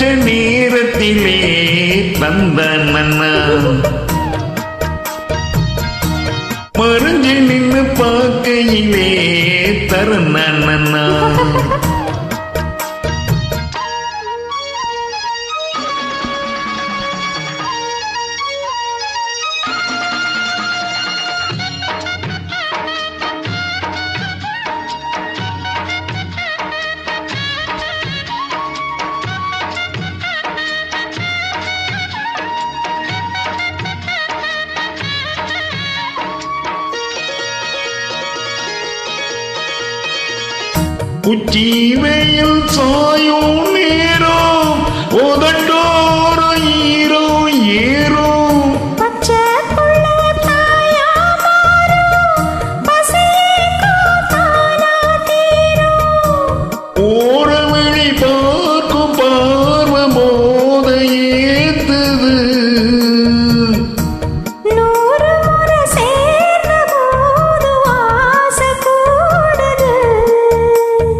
பச்சை நீரத்திலே நந்தன் மன்னா. மறைஞ்சு நின்று பார்க்கையிலே தருணன் நன்னா உச்சி வெயில் சாயும் நேரோ உதட்டோரோ ஈரோ ஏறோ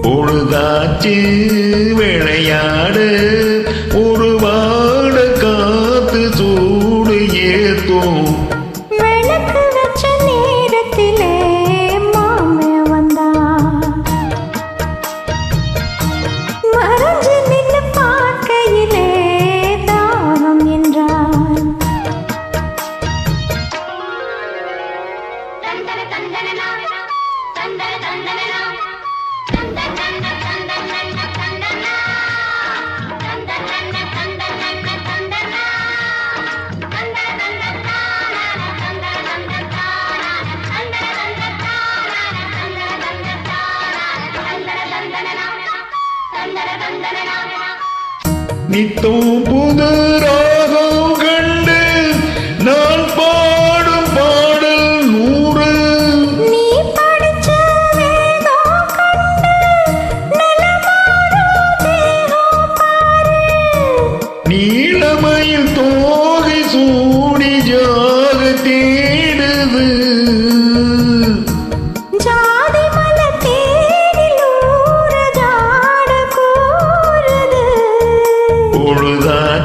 பொழுதாச்சு விளையாடு. ni tú.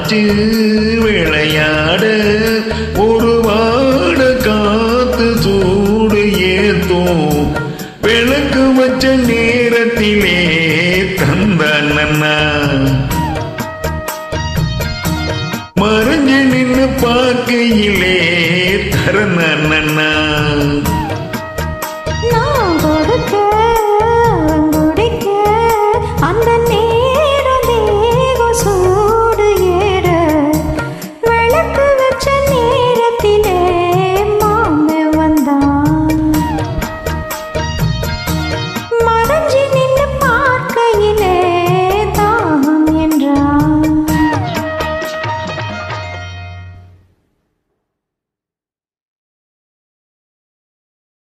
காற்று விளையாட உருவாட காத்து சூடு ஏத்தும். விளக்கு வச்ச நேரத்திலே தந்தான் நன்னா. மறைஞ்சு நின்று பார்க்கையிலே தரண நன்னா.